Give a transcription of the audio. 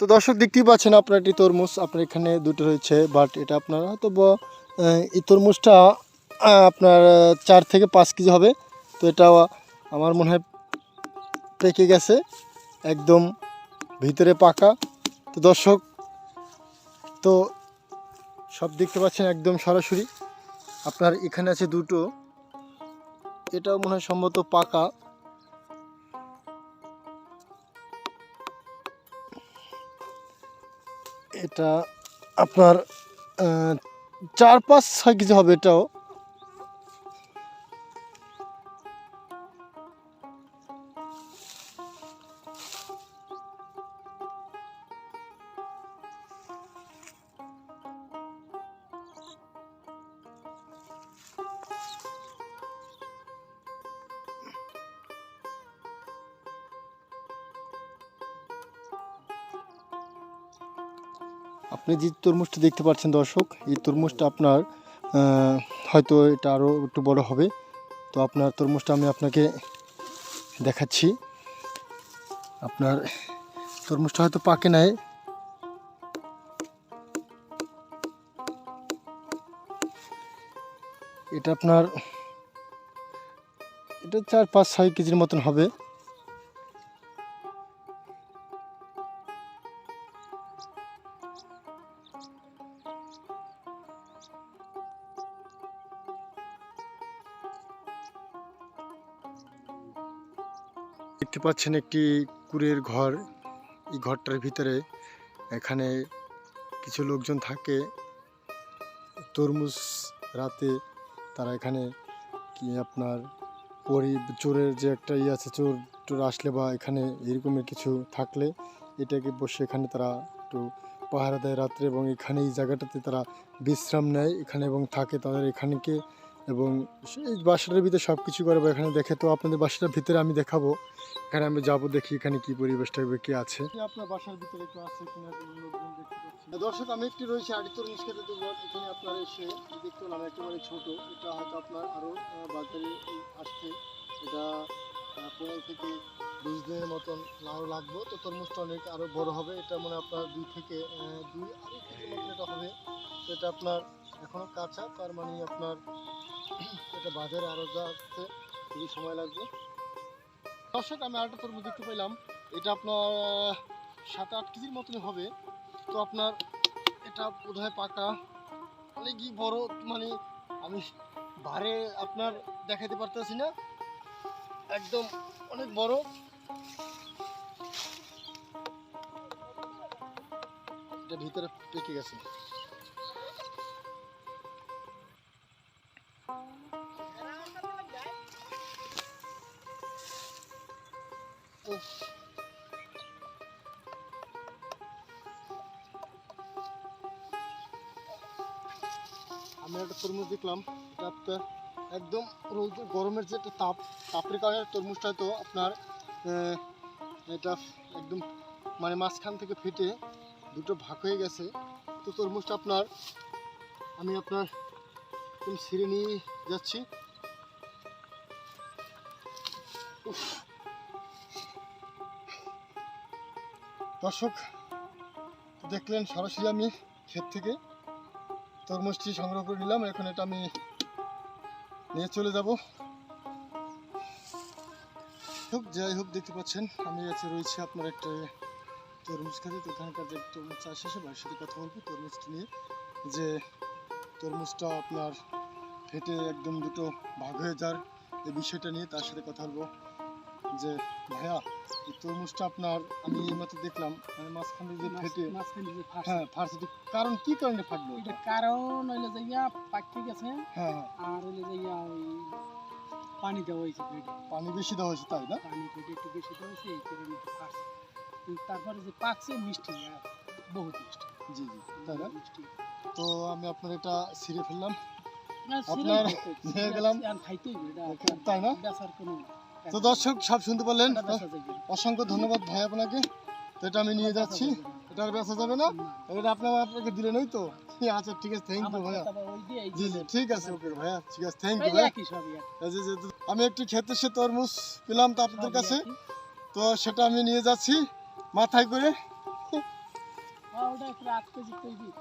তো দর্শক দেখতেই পাচ্ছেন আপনার একটি তরমুজ, আপনার এখানে দুটো রয়েছে বাট এটা আপনার হয়তো এই তরমুজটা আপনার চার থেকে পাঁচ কেজি হবে। তো এটা আমার মনে হয় পেকে গেছে, একদম ভিতরে পাকা। তো দর্শক, তো সব দেখতে পাচ্ছেন একদম সরাসরি। আপনার এখানে আছে দুটো। এটাও মনে হয় সম্ভবত পাকা। এটা আপনার চার পাঁচ কেজি হবে এটাও। আপনি যে তরমুজটা দেখতে পাচ্ছেন দর্শক, এই তরমুজটা আপনার হয়তো এটা আরও একটু বড় হবে। তো আপনার তরমুজটা আমি আপনাকে দেখাচ্ছি। আপনার তরমুজটা হয়তো পাকে নাই। এটা আপনার, এটা চার পাঁচ ছয় কেজির মতন হবে। দেখতে পাচ্ছেন একটি কুড়ের ঘর। এই ঘরটার ভিতরে এখানে কিছু লোকজন থাকে। তরমুজ রাতে তারা এখানে কি আপনার পরি, চোরের যে একটা ইয়ে আছে, চোর টোর আসলে বা এখানে এরকমের কিছু থাকলে এটাকে বসে এখানে তারা একটু পাহারা দেয় রাত্রে এবং এখানে এই জায়গাটাতে তারা বিশ্রাম নেয়। এখানে এবং থাকে তাদের এখানেকে এবং সেই বাসাটার ভিতরে সব কিছু করব এখানে দেখে। তো আপনাদের বাসাটার ভিতরে আমি দেখাবো। এখানে আমি যাব দেখি এখানে কি পরিবেশটা কি আছে। আপনার বাসার ভিতরে একটু আছে কিনা দর্শক আমি একটি রয়েছে আটি তরমুজ খেতে দেবো এখানে আপনার এসে দেখতে পেলাম একেবারে ছোট। এটা হয়তো আপনার আরও বাজারে আসছে। এটা পনেরো থেকে বিশ দিনের মতন আরও লাগবে। তো তরমুজটা অনেক আরও বড় হবে। এটা মানে আপনার দুই থেকে দুই আড়াই কেজির মতন এটা হবে। এটা আপনার এখনও কাঁচা তার মানে আপনার এটা বাজারে আরও যাচ্ছে খুবই সময় লাগবে। দর্শক, আমি আরেকটা তরমুজ দেখতে পেলাম। এটা আপনার সাত আট কেজির মতনই হবে। তো আপনার, এটা বোধহয় পাকা। অনেকই বড় মানে আমি বারে আপনার দেখাতে পারতেছি না। একদম অনেক বড়। এটা ভিতরে পেকে গেছে। আমি একটা তরমুজ দেখলাম আপনার একদম রোদ, গরমের যে একটা তাপ, তাপের তরমুজটা তো আপনার এটা একদম মানে মাঝখান থেকে ফেটে দুটো ভাগ হয়ে গেছে তো তরমুজটা আপনার, আমি আপনার একদম ছিঁড়ে নিয়ে যাচ্ছি উফ। দর্শক, দেখলেন সরাসরি আমি ক্ষেত থেকে তরমুজটি সংগ্রহ করে নিলাম। এখন এটা আমি নিয়ে চলে যাব। হোক যাই হোক, দেখতে পাচ্ছেন, আমি আছে রয়েছে আপনার একটা তরমুজ খাতে তো এখানকার যে তরমুজ চাষ শেষে ভাইয়ের সাথে কথা বলব তরমুজটি নিয়ে। যে তরমুজটা আপনার ফেটে একদম দুটো ভাগ হয়ে যার, এই বিষয়টা নিয়ে তার সাথে কথা বলব। যে ভাইয়া এই তরমুজটা আপনার আমি এই মাত্র দেখলাম মানে মাঝখানে যে ফেটে হ্যাঁ ফার্সিটি কারণ কি কারণে ফাটলো এটা কারণ হইলে যাইয়া পাকতে গেছে। হ্যাঁ হ্যাঁ। আর হইলে যাইয়া ওই পানি দেওয়া হয়েছে পানি বেশি দেওয়া হয়েছে তাই না? পানি পেটে একটু বেশি দেওয়া হয়েছে এই কারণে একটু কিন্তু তারপরে যে পাকছে মিষ্টি বহুত মিষ্টি। জি জি তাই না? মিষ্টি। তো আমি আপনার এটা ছিঁড়ে ফেললাম। আপনার গেলাম। তাই না? বেচার কোনো তো দর্শক, সব শুনতে পারলেন। অসংখ্য ধন্যবাদ ভাই আপনাকে। তো এটা আমি নিয়ে যাচ্ছি। এটা আর বেচা যাবে না। এটা আপনার আপনাকে দিলেন, ওই তো? আচ্ছা ঠিক আছে থ্যাংক ইউ ভাইয়া। জি জি, ঠিক আছে, ওকে ভাইয়া, ঠিক আছে থ্যাংক ইউ ভাইয়া। যে- যে- আমি একটি খেতে সে তরমুজ পেলাম তো আপনাদের কাছে। তো সেটা আমি নিয়ে যাচ্ছি মাথায় করে। তৈরি